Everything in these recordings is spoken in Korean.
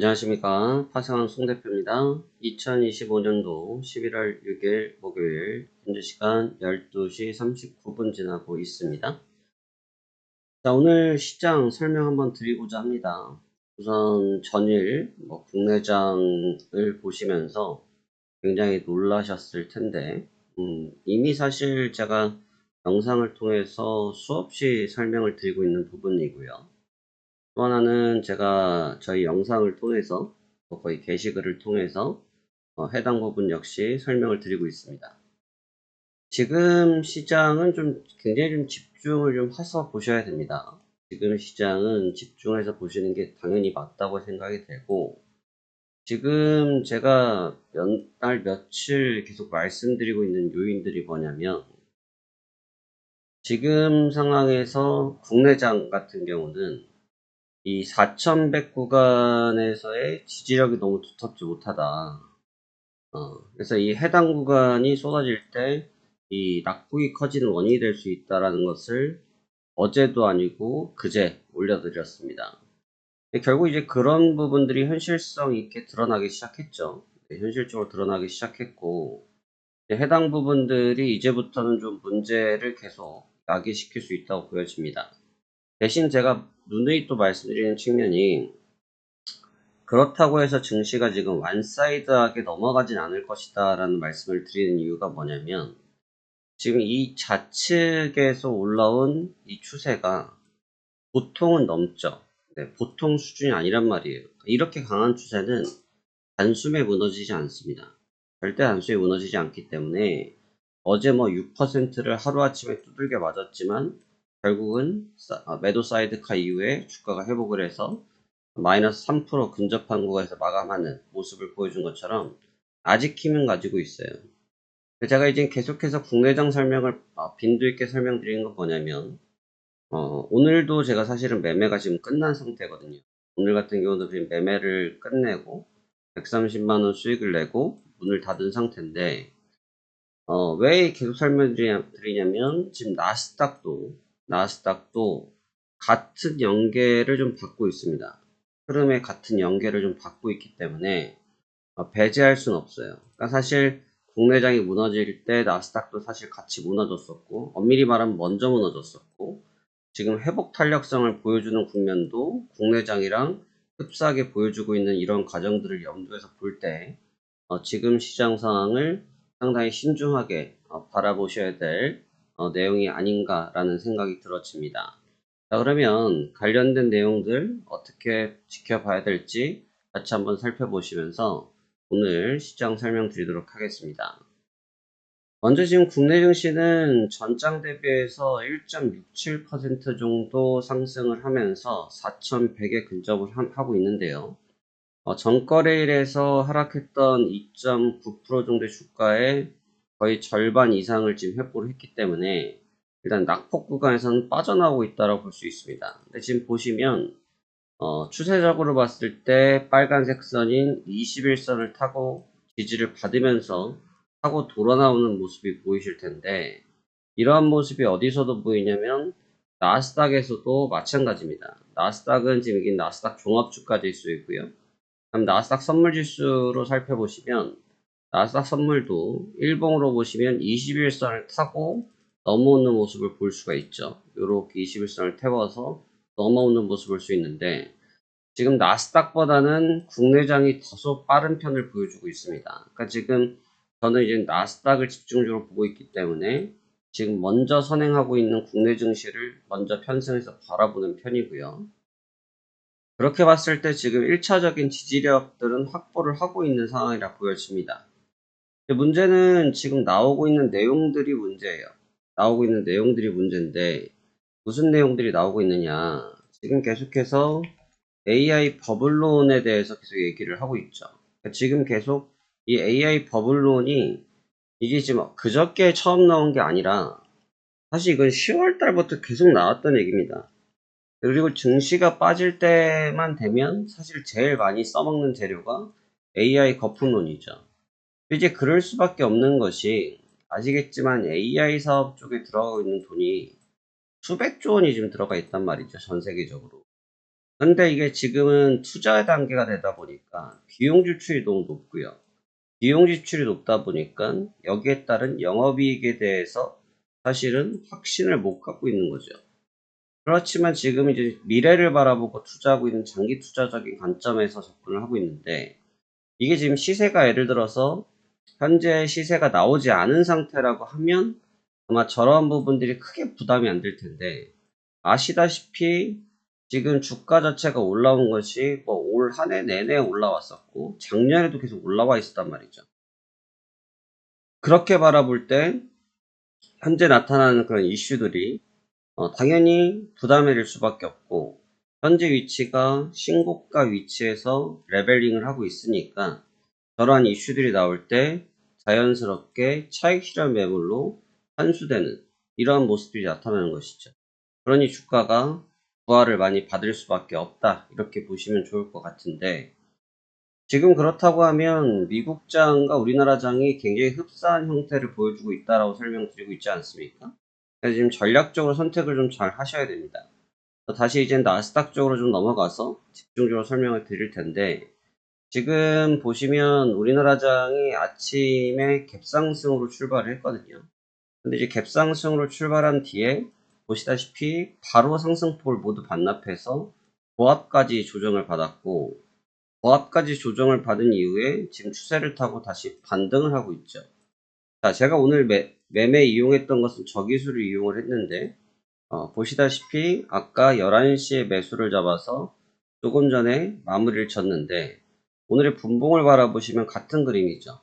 안녕하십니까. 파생왕 송대표입니다. 2025년도 11월 6일 목요일 현재 시간 12시 39분 지나고 있습니다. 자, 오늘 시장 설명 한번 드리고자 합니다. 우선 전일 뭐 국내장을 보시면서 굉장히 놀라셨을 텐데 음, 이미 사실 제가 영상을 통해서 수없이 설명을 드리고 있는 부분이고요. 또 하나는 제가 저희 영상을 통해서 거의 게시글을 통해서 어, 해당 부분 역시 설명을 드리고 있습니다. 지금 시장은 좀 굉장히 좀 집중을 좀 해서 보셔야 됩니다. 지금 시장은 집중해서 보시는 게 당연히 맞다고 생각이 되고 지금 제가 몇 달 며칠 계속 말씀드리고 있는 요인들이 뭐냐면 지금 상황에서 국내장 같은 경우는 이 4100 구간에서의 지지력이 너무 두텁지 못하다. 어, 그래서 이 해당 구간이 쏟아질 때 이 낙폭이 커지는 원인이 될 수 있다라는 것을 어제도 아니고 그제 올려드렸습니다. 결국 이제 그런 부분들이 현실성 있게 드러나기 시작했죠. 네, 현실적으로 드러나기 시작했고 해당 부분들이 이제부터는 좀 문제를 계속 야기시킬 수 있다고 보여집니다. 대신 제가 누누이 또 말씀드리는 측면이 그렇다고 해서 증시가 지금 완사이드하게 넘어가진 않을 것이다 라는 말씀을 드리는 이유가 뭐냐면 지금 이 좌측에서 올라온 이 추세가 보통은 넘죠. 네, 보통 수준이 아니란 말이에요. 이렇게 강한 추세는 단숨에 무너지지 않습니다. 절대 단숨에 무너지지 않기 때문에 어제 뭐 6%를 하루아침에 두들겨 맞았지만 결국은 아, 매도 사이드카 이후에 주가가 회복을 해서 마이너스 3% 근접한 구간에서 마감하는 모습을 보여준 것처럼 아직 힘은 가지고 있어요. 제가 이제 계속해서 국내장 설명을 아, 빈도 있게 설명드리는 건 뭐냐면 어, 오늘도 제가 사실은 매매가 지금 끝난 상태거든요. 오늘 같은 경우도 지금 매매를 끝내고 130만원 수익을 내고 문을 닫은 상태인데 어, 왜 계속 설명드리냐면 지금 나스닥도 나스닥도 같은 연계를 좀 받고 있습니다. 흐름의 같은 연계를 좀 받고 있기 때문에 어, 배제할 수는 없어요. 그러니까 사실 국내장이 무너질 때 나스닥도 사실 같이 무너졌었고 엄밀히 말하면 먼저 무너졌었고 지금 회복 탄력성을 보여주는 국면도 국내장이랑 흡사하게 보여주고 있는 이런 과정들을 염두에서 볼때 어, 지금 시장 상황을 상당히 신중하게 어, 바라보셔야 될 어, 내용이 아닌가라는 생각이 들어집니다. 자, 그러면 관련된 내용들 어떻게 지켜봐야 될지 같이 한번 살펴보시면서 오늘 시장 설명드리도록 하겠습니다. 먼저 지금 국내 증시는 전장 대비해서 1.67% 정도 상승을 하면서 4,100에 근접을 하고 있는데요. 어, 전거래일에서 하락했던 2.9% 정도의 주가에 거의 절반 이상을 지금 회복을 했기 때문에 일단 낙폭 구간에서는 빠져나오고 있다고 볼 수 있습니다. 근데 지금 보시면 어, 추세적으로 봤을 때 빨간색 선인 21선을 타고 지지를 받으면서 타고 돌아 나오는 모습이 보이실 텐데 이러한 모습이 어디서도 보이냐면 나스닥에서도 마찬가지입니다. 나스닥은 지금 이게 나스닥 종합주까지 쓰여 있고요. 그럼 나스닥 선물지수로 살펴보시면 나스닥 선물도 일봉으로 보시면 21선을 타고 넘어오는 모습을 볼 수가 있죠. 이렇게 21선을 태워서 넘어오는 모습을 볼 수 있는데 지금 나스닥보다는 국내장이 다소 빠른 편을 보여주고 있습니다. 그러니까 지금 저는 이제 나스닥을 집중적으로 보고 있기 때문에 지금 먼저 선행하고 있는 국내 증시를 먼저 편승해서 바라보는 편이고요. 그렇게 봤을 때 지금 1차적인 지지력들은 확보를 하고 있는 상황이라 보여집니다. 문제는 지금 나오고 있는 내용들이 문제예요. 나오고 있는 내용들이 문제인데 무슨 내용들이 나오고 있느냐 지금 계속해서 AI 버블론에 대해서 계속 얘기를 하고 있죠. 그러니까 지금 계속 이 AI 버블론이 이게 지금 그저께 처음 나온 게 아니라 사실 이건 10월 달부터 계속 나왔던 얘기입니다. 그리고 증시가 빠질 때만 되면 사실 제일 많이 써먹는 재료가 AI 거품론이죠. 이제 그럴 수밖에 없는 것이 아시겠지만 AI 사업 쪽에 들어가고 있는 돈이 수백조 원이 지금 들어가 있단 말이죠. 전 세계적으로. 근데 이게 지금은 투자 단계가 되다 보니까 비용 지출이 너무 높고요. 비용 지출이 높다 보니까 여기에 따른 영업이익에 대해서 사실은 확신을 못 갖고 있는 거죠. 그렇지만 지금 이제 미래를 바라보고 투자하고 있는 장기 투자적인 관점에서 접근을 하고 있는데 이게 지금 시세가 예를 들어서 현재 시세가 나오지 않은 상태라고 하면 아마 저런 부분들이 크게 부담이 안 될 텐데 아시다시피 지금 주가 자체가 올라온 것이 뭐 올 한 해 내내 올라왔었고 작년에도 계속 올라와 있었단 말이죠. 그렇게 바라볼 때 현재 나타나는 그런 이슈들이 어, 당연히 부담해질 수밖에 없고 현재 위치가 신고가 위치에서 레벨링을 하고 있으니까 저러한 이슈들이 나올 때 자연스럽게 차익 실현 매물로 환수되는 이러한 모습들이 나타나는 것이죠. 그러니 주가가 부하를 많이 받을 수밖에 없다 이렇게 보시면 좋을 것 같은데 지금 그렇다고 하면 미국장과 우리나라장이 굉장히 흡사한 형태를 보여주고 있다라고 설명드리고 있지 않습니까? 그래서 지금 전략적으로 선택을 좀 잘 하셔야 됩니다. 다시 이제 나스닥 쪽으로 좀 넘어가서 집중적으로 설명을 드릴 텐데 지금 보시면 우리나라장이 아침에 갭상승으로 출발을 했거든요. 근데 이제 갭상승으로 출발한 뒤에 보시다시피 바로 상승폭을 모두 반납해서 보합까지 조정을 받았고 보합까지 조정을 받은 이후에 지금 추세를 타고 다시 반등을 하고 있죠. 자, 제가 오늘 매, 매매 이용했던 것은 저기수를 이용을 했는데 어, 보시다시피 아까 11시에 매수를 잡아서 조금 전에 마무리를 쳤는데 오늘의 분봉을 바라보시면 같은 그림이죠.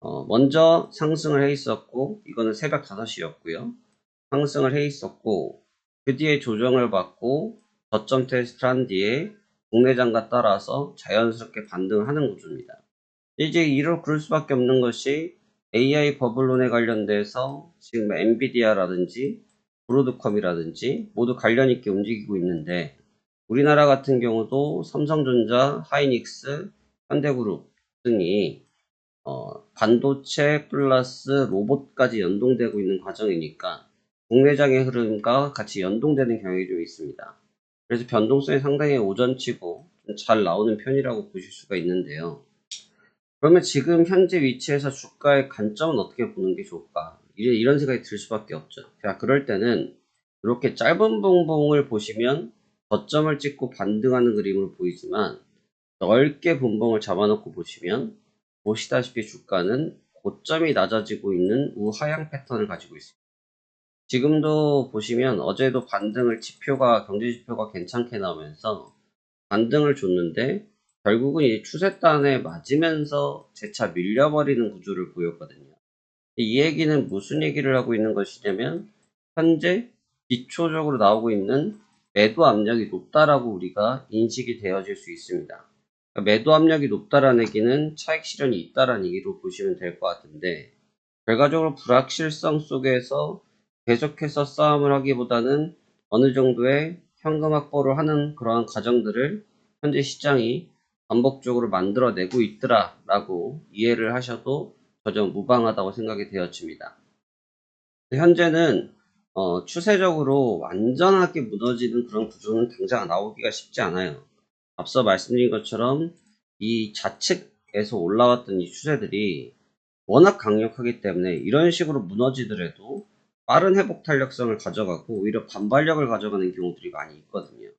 어, 먼저 상승을 해 있었고 이거는 새벽 5시였고요. 상승을 해 있었고 그 뒤에 조정을 받고 저점 테스트를 한 뒤에 국내장과 따라서 자연스럽게 반등하는 구조입니다. 이제 이럴 그럴 수밖에 없는 것이 AI 버블론에 관련돼서 지금 엔비디아라든지 브로드컴이라든지 모두 관련 있게 움직이고 있는데 우리나라 같은 경우도 삼성전자, 하이닉스, 현대그룹 등이 어, 반도체 플러스 로봇까지 연동되고 있는 과정이니까 국내장의 흐름과 같이 연동되는 경향이 좀 있습니다. 그래서 변동성이 상당히 오전치고 좀 잘 나오는 편이라고 보실 수가 있는데요. 그러면 지금 현재 위치에서 주가의 관점은 어떻게 보는 게 좋을까? 이런 생각이 들 수밖에 없죠. 자, 그럴 때는 이렇게 짧은 봉봉을 보시면 저점을 찍고 반등하는 그림으로 보이지만 넓게 분봉을 잡아놓고 보시면 보시다시피 주가는 고점이 낮아지고 있는 우하향 패턴을 가지고 있습니다. 지금도 보시면 어제도 반등을 지표가 경제 지표가 괜찮게 나오면서 반등을 줬는데 결국은 이 추세단에 맞으면서 재차 밀려버리는 구조를 보였거든요. 이 얘기는 무슨 얘기를 하고 있는 것이냐면 현재 기초적으로 나오고 있는 매도 압력이 높다라고 우리가 인식이 되어질 수 있습니다. 그러니까 매도 압력이 높다라는 얘기는 차익 실현이 있다라는 얘기로 보시면 될 것 같은데 결과적으로 불확실성 속에서 계속해서 싸움을 하기보다는 어느 정도의 현금 확보를 하는 그러한 과정들을 현재 시장이 반복적으로 만들어내고 있더라라고 이해를 하셔도 전혀 무방하다고 생각이 되어집니다. 현재는 어, 추세적으로 완전하게 무너지는 그런 구조는 당장 나오기가 쉽지 않아요. 앞서 말씀드린 것처럼 이 좌측에서 올라왔던 이 추세들이 워낙 강력하기 때문에 이런 식으로 무너지더라도 빠른 회복 탄력성을 가져가고 오히려 반발력을 가져가는 경우들이 많이 있거든요.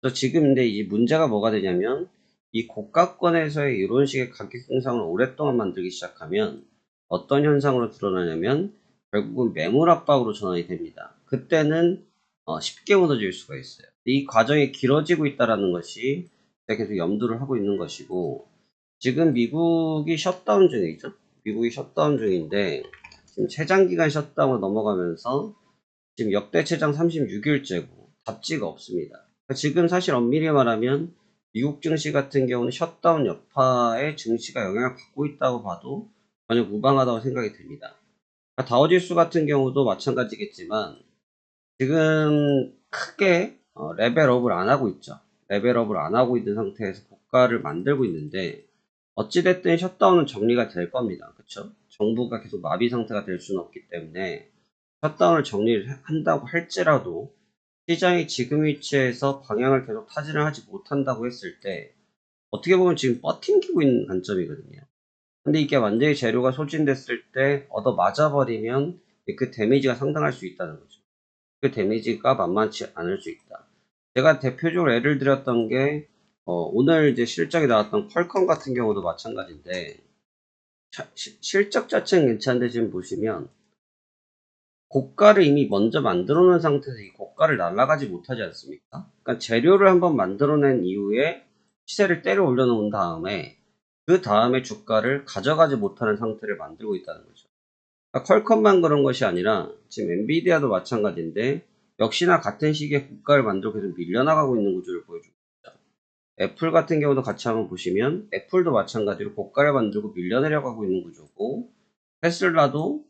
그래서 지금 근데 이 문제가 뭐가 되냐면 이 고가권에서의 이런 식의 가격 형상을 오랫동안 만들기 시작하면 어떤 현상으로 드러나냐면 결국은 매물 압박으로 전환이 됩니다. 그때는 어, 쉽게 무너질 수가 있어요. 이 과정이 길어지고 있다는 것이 계속 염두를 하고 있는 것이고 지금 미국이 셧다운 중이죠. 미국이 셧다운 중인데 지금 최장기간 셧다운으로 넘어가면서 지금 역대 최장 36일째고 잡지가 없습니다. 그러니까 지금 사실 엄밀히 말하면 미국 증시 같은 경우는 셧다운 여파에 증시가 영향을 받고 있다고 봐도 전혀 무방하다고 생각이 듭니다. 그러니까 다우지수 같은 경우도 마찬가지겠지만 지금 크게 어, 레벨업을 안 하고 있죠. 레벨업을 안 하고 있는 상태에서 국가를 만들고 있는데 어찌됐든 셧다운은 정리가 될 겁니다. 그쵸? 정부가 계속 마비 상태가 될 수는 없기 때문에 셧다운을 정리를 한다고 할지라도 시장이 지금 위치에서 방향을 계속 타진을 하지 못한다고 했을 때 어떻게 보면 지금 버팅기고 있는 관점이거든요. 근데 이게 완전히 재료가 소진됐을 때 얻어 맞아버리면 그 데미지가 상당할 수 있다는 거죠. 그 데미지가 만만치 않을 수 있다. 제가 대표적으로 예를 들었던 게 어, 오늘 이제 실적이 나왔던 퀄컴 같은 경우도 마찬가지인데 자- 시- 실적 자체는 괜찮은데 지금 보시면 고가를 이미 먼저 만들어 놓은 상태에서 이 고가를 날아가지 못하지 않습니까? 그러니까 재료를 한번 만들어 낸 이후에 시세를 때려 올려 놓은 다음에 그 다음에 주가를 가져가지 못하는 상태를 만들고 있다는 거죠. 그러니까 퀄컴만 그런 것이 아니라 지금 엔비디아도 마찬가지인데 역시나 같은 시기에 고가를 만들고 계속 밀려나가고 있는 구조를 보여주고 있죠. 애플 같은 경우도 같이 한번 보시면 애플도 마찬가지로 고가를 만들고 밀려내려가고 있는 구조고 테슬라도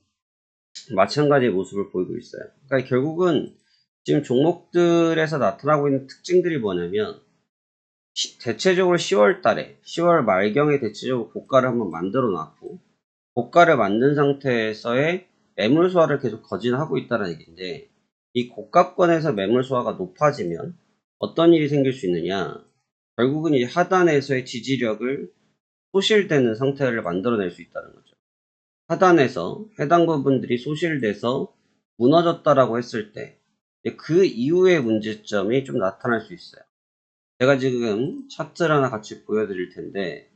마찬가지의 모습을 보이고 있어요. 그러니까 결국은 지금 종목들에서 나타나고 있는 특징들이 뭐냐면 시- 대체적으로 10월 달에 10월 말경에 대체적으로 고가를 한번 만들어 놨고 고가를 만든 상태에서의 매물 소화를 계속 거진하고 있다는 얘기인데 이 고가권에서 매물 소화가 높아지면 어떤 일이 생길 수 있느냐 결국은 이 하단에서의 지지력을 소실되는 상태를 만들어낼 수 있다는 거죠. 하단에서 해당 부분들이 소실돼서 무너졌다라고 했을 때 그 이후의 문제점이 좀 나타날 수 있어요. 제가 지금 차트를 하나 같이 보여드릴 텐데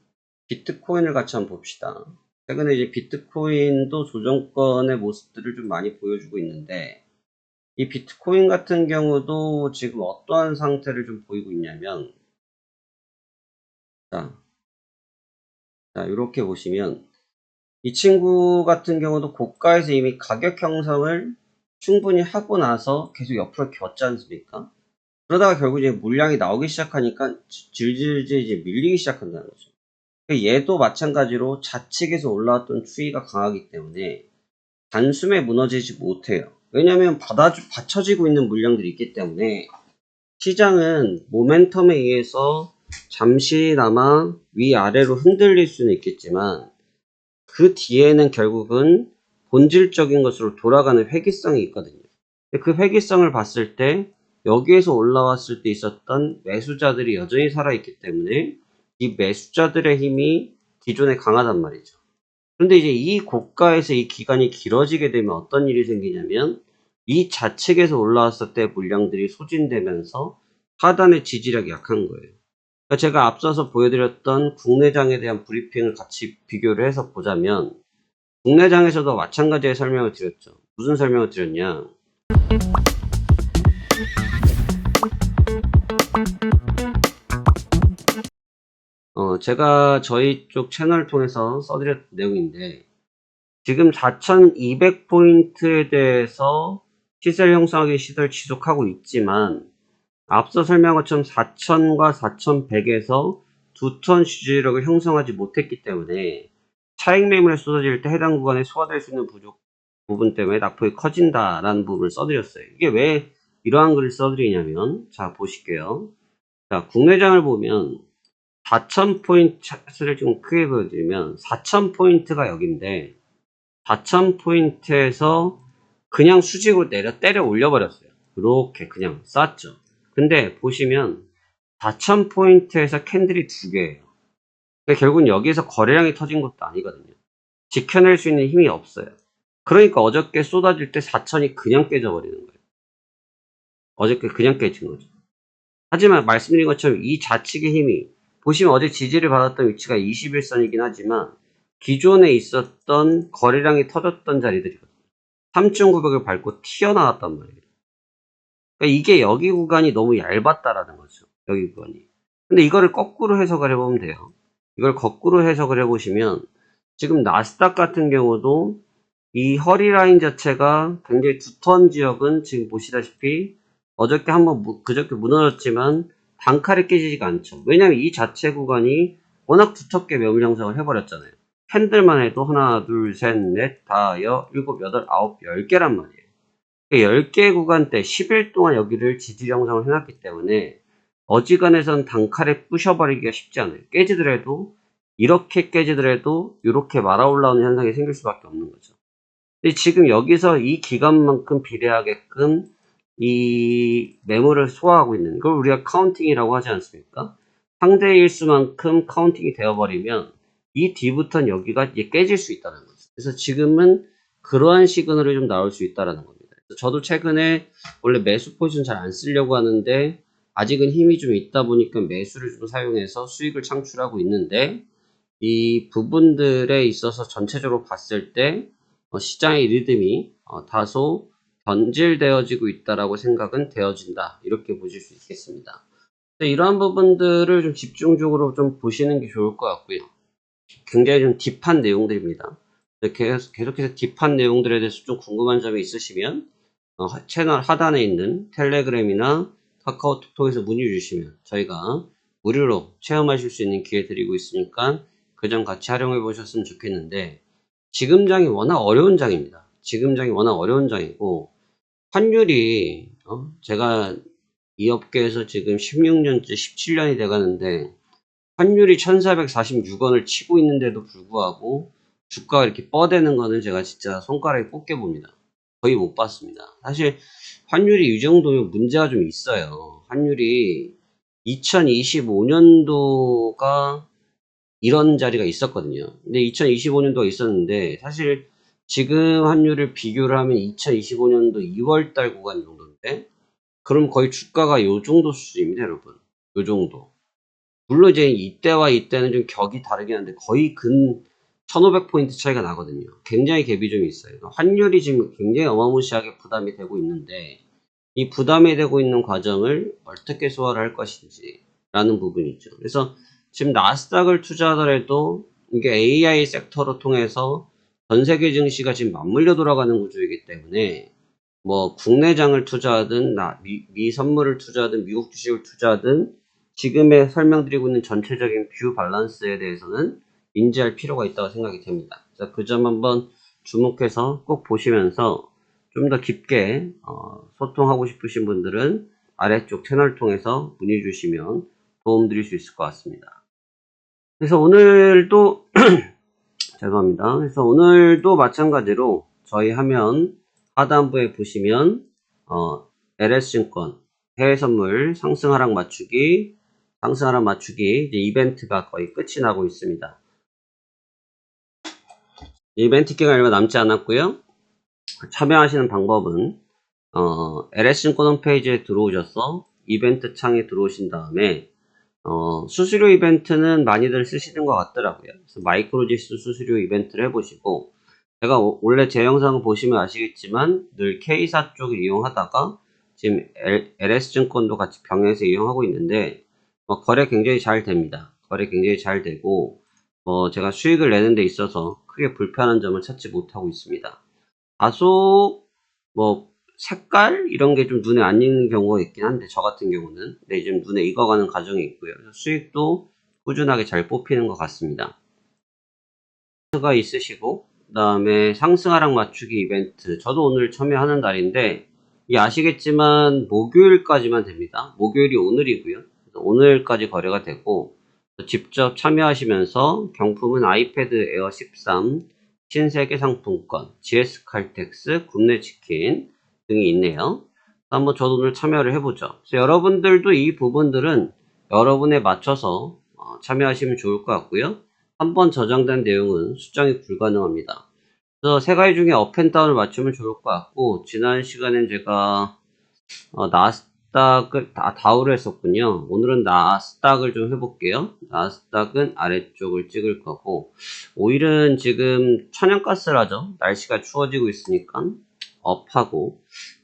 비트코인을 같이 한번 봅시다. 최근에 이제 비트코인도 조정권의 모습들을 좀 많이 보여주고 있는데 이 비트코인 같은 경우도 지금 어떠한 상태를 좀 보이고 있냐면 자, 자 이렇게 보시면 이 친구 같은 경우도 고가에서 이미 가격 형성을 충분히 하고 나서 계속 옆으로 겼지 않습니까? 그러다가 결국 이제 물량이 나오기 시작하니까 지- 질질질 이제 밀리기 시작한다는 거죠. 그러니까 얘도 마찬가지로 좌측에서 올라왔던 추이가 강하기 때문에 단숨에 무너지지 못해요. 왜냐하면 받아주, 받쳐지고 있는 물량들이 있기 때문에 시장은 모멘텀에 의해서 잠시나마 위아래로 흔들릴 수는 있겠지만 그 뒤에는 결국은 본질적인 것으로 돌아가는 회귀성이 있거든요. 그 회귀성을 봤을 때 여기에서 올라왔을 때 있었던 매수자들이 여전히 살아있기 때문에 이 매수자들의 힘이 기존에 강하단 말이죠. 그런데 이제 이 고가에서 이 기간이 길어지게 되면 어떤 일이 생기냐면 이 좌측에서 올라왔을 때 물량들이 소진되면서 하단의 지지력이 약한 거예요. 그러니까 제가 앞서서 보여드렸던 국내장에 대한 브리핑을 같이 비교를 해서 보자면 국내장에서도 마찬가지의 설명을 드렸죠. 무슨 설명을 드렸냐? 어, 제가 저희 쪽 채널을 통해서 써드렸던 내용인데, 지금 4200포인트에 대해서 시세를 형성하기 시도를 지속하고 있지만, 앞서 설명한 것처럼 4000과 4100에서 두턴 지지력을 형성하지 못했기 때문에, 차익 매물에 쏟아질 때 해당 구간에 소화될 수 있는 부족 부분 때문에 낙폭이 커진다라는 부분을 써드렸어요. 이게 왜 이러한 글을 써드리냐면, 자, 보실게요. 자, 국내장을 보면, 4,000포인트 차트를 좀 크게 보여드리면 4,000포인트가 여기인데 4,000포인트에서 그냥 수직으로 내려 때려 올려버렸어요. 이렇게 그냥 쌌죠. 근데 보시면 4,000포인트에서 캔들이 두 개예요. 그러니까 결국은 여기에서 거래량이 터진 것도 아니거든요. 지켜낼 수 있는 힘이 없어요. 그러니까 어저께 쏟아질 때 4,000이 그냥 깨져버리는 거예요. 어저께 그냥 깨진 거죠. 하지만 말씀드린 것처럼 이 좌측의 힘이 보시면 어제 지지를 받았던 위치가 21선이긴 하지만 기존에 있었던 거래량이 터졌던 자리들이거든요. 3,900을 밟고 튀어나왔단 말이에요. 그러니까 이게 여기 구간이 너무 얇았다라는 거죠. 여기 구간이. 근데 이거를 거꾸로 해석을 해보면 돼요. 이걸 거꾸로 해석을 해보시면 지금 나스닥 같은 경우도 이 허리 라인 자체가 굉장히 두터운 지역은 지금 보시다시피 어저께 한번 무- 그저께 무너졌지만 단칼에 깨지지가 않죠. 왜냐하면 이 자체 구간이 워낙 두텁게 매물 형성을 해버렸잖아요. 캔들만 해도 하나, 둘, 셋, 넷, 다, 여, 일곱, 여덟, 아홉, 열 개란 말이에요. 10개 구간 때 10일 동안 여기를 지지 형성을 해놨기 때문에 어지간해선 단칼에 부셔버리기가 쉽지 않아요. 깨지더라도 이렇게 깨지더라도 이렇게 말아 올라오는 현상이 생길 수밖에 없는 거죠. 근데 지금 여기서 이 기간만큼 비례하게끔 이 매물을 소화하고 있는 걸 우리가 카운팅이라고 하지 않습니까? 상대 일 수만큼 카운팅이 되어버리면 이 뒤부터는 여기가 이제 깨질 수 있다는 거죠. 그래서 지금은 그러한 시그널이 좀 나올 수 있다라는 겁니다. 저도 최근에 원래 매수 포지션 잘 안 쓰려고 하는데 아직은 힘이 좀 있다 보니까 매수를 좀 사용해서 수익을 창출하고 있는데 이 부분들에 있어서 전체적으로 봤을 때 어, 시장의 리듬이 어, 다소 변질되어지고 있다라고 생각은 되어진다 이렇게 보실 수 있겠습니다. 이러한 부분들을 좀 집중적으로 좀 보시는 게 좋을 것 같고요. 굉장히 좀 딥한 내용들입니다. 계속, 계속해서 딥한 내용들에 대해서 좀 궁금한 점이 있으시면 어, 하- 채널 하단에 있는 텔레그램이나 카카오톡 통해서 문의 주시면 저희가 무료로 체험하실 수 있는 기회 드리고 있으니까 그 점 같이 활용해 보셨으면 좋겠는데 지금 장이 워낙 어려운 장입니다. 지금 장이 워낙 어려운 장이고 환율이 어? 제가 이 업계에서 지금 16년째 17년이 돼가는데 환율이 1446원을 치고 있는데도 불구하고 주가가 이렇게 뻗대는 거는 제가 진짜 손가락에 꼽게 봅니다. 거의 못 봤습니다. 사실 환율이 이 정도면 문제가 좀 있어요. 환율이 2025년도가 이런 자리가 있었거든요. 근데 2025년도가 있었는데 사실 지금 환율을 비교를 하면 2025년도 2월달 구간 정도인데 그럼 거의 주가가 요 정도 수준입니다, 여러분. 요 정도. 물론 이제 이때와 이때는 좀 격이 다르긴 한데 거의 근 1500포인트 차이가 나거든요. 굉장히 갭이 좀 있어요. 환율이 지금 굉장히 어마무시하게 부담이 되고 있는데 이 부담이 되고 있는 과정을 어떻게 소화를 할 것인지 라는 부분이 있죠. 그래서 지금 나스닥을 투자하더라도 이게 AI 섹터로 통해서 전 세계 증시가 지금 맞물려 돌아가는 구조이기 때문에 뭐 국내장을 투자하든 나- 미, 미 선물을 투자하든 미국 주식을 투자하든 지금에 설명드리고 있는 전체적인 뷰 밸런스에 대해서는 인지할 필요가 있다고 생각이 됩니다. 그래서 그점 한번 주목해서 꼭 보시면서 좀 더 깊게 어, 소통하고 싶으신 분들은 아래쪽 채널 통해서 문의 주시면 도움 드릴 수 있을 것 같습니다. 그래서 오늘도 죄송합니다. 그래서 오늘도 마찬가지로 저희 화면 하단부에 보시면 어, LS증권 해외 선물 상승 하락 맞추기 상승 하락 맞추기 이제 이벤트가 거의 끝이 나고 있습니다. 이벤트 기간 얼마 남지 않았고요. 참여하시는 방법은 어, LS증권 홈페이지에 들어오셔서 이벤트 창에 들어오신 다음에 어, 수수료 이벤트는 많이들 쓰시는 것 같더라고요. 그래서 마이크로지스 수수료 이벤트를 해보시고 제가 오- 원래 제 영상을 보시면 아시겠지만 늘 K사 쪽을 이용하다가 지금 LS증권도 같이 병행해서 이용하고 있는데 어, 거래 굉장히 잘 됩니다. 거래 굉장히 잘 되고 어, 제가 수익을 내는 데 있어서 크게 불편한 점을 찾지 못하고 있습니다. 다소 뭐 색깔 이런 게 좀 눈에 안 익는 경우가 있긴 한데 저 같은 경우는 네, 좀 눈에 익어가는 과정이 있고요. 수익도 꾸준하게 잘 뽑히는 것 같습니다. 가 있으시고 그 다음에 상승하락 맞추기 이벤트 저도 오늘 참여하는 날인데 이 아시겠지만 목요일까지만 됩니다. 목요일이 오늘이고요. 오늘까지 거래가 되고 직접 참여하시면서 경품은 아이패드 에어 13, 신세계 상품권, GS 칼텍스, 굽네 치킨 등이 있네요. 한번 저도 오늘 참여를 해보죠. 여러분들도 이 부분들은 여러분에 맞춰서 어, 참여하시면 좋을 것 같고요. 한번 저장된 내용은 수정이 불가능합니다. 그래서 세 가지 중에 업앤다운을 맞추면 좋을 것 같고 지난 시간엔 제가 어, 나스닥을 다 다우를 했었군요. 오늘은 나스닥을 좀 해볼게요. 나스닥은 아래쪽을 찍을 거고 오일은 지금 천연가스라죠. 날씨가 추워지고 있으니까 업하고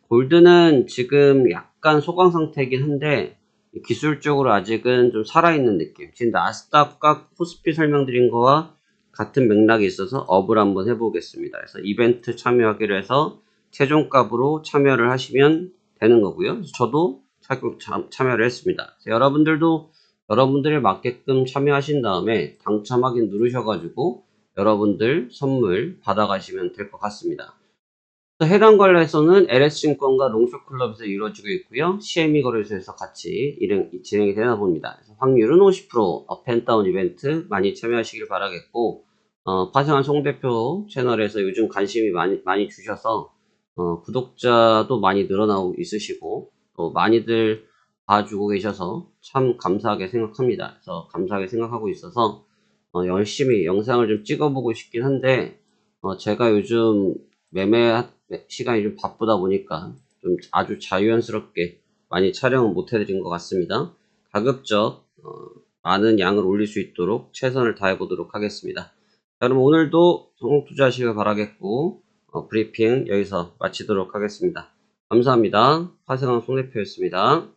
골드는 지금 약간 소강 상태이긴 한데 기술적으로 아직은 좀 살아있는 느낌. 지금 나스닥과 코스피 설명드린 거와 같은 맥락이 있어서 업을 한번 해보겠습니다. 그래서 이벤트 참여하기로 해서 최종값으로 참여를 하시면 되는 거고요. 저도 참- 참- 참여를 했습니다. 여러분들도 여러분들에 맞게끔 참여하신 다음에 당첨 확인 누르셔가지고 여러분들 선물 받아가시면 될 것 같습니다. 해당 거래소는 LS증권과 롱쇼클럽에서 이루어지고 있고요. CME 거래소에서 같이 일행- 진행이 되나 봅니다. 확률은 50% 업앤다운 이벤트 많이 참여하시길 바라겠고 어, 파생한 송 대표 채널에서 요즘 관심이 많이, 많이 주셔서 어, 구독자도 많이 늘어나고 있으시고 또 많이들 봐주고 계셔서 참 감사하게 생각합니다. 그래서 감사하게 생각하고 있어서 어, 열심히 영상을 좀 찍어보고 싶긴 한데 어, 제가 요즘 매매 시간이 좀 바쁘다 보니까 좀 아주 자유연스럽게 많이 촬영을 못 해드린 것 같습니다. 가급적 어, 많은 양을 올릴 수 있도록 최선을 다해 보도록 하겠습니다. 자, 그럼 오늘도 성공 투자하시길 바라겠고 어, 브리핑 여기서 마치도록 하겠습니다. 감사합니다. 화생왕 송대표였습니다.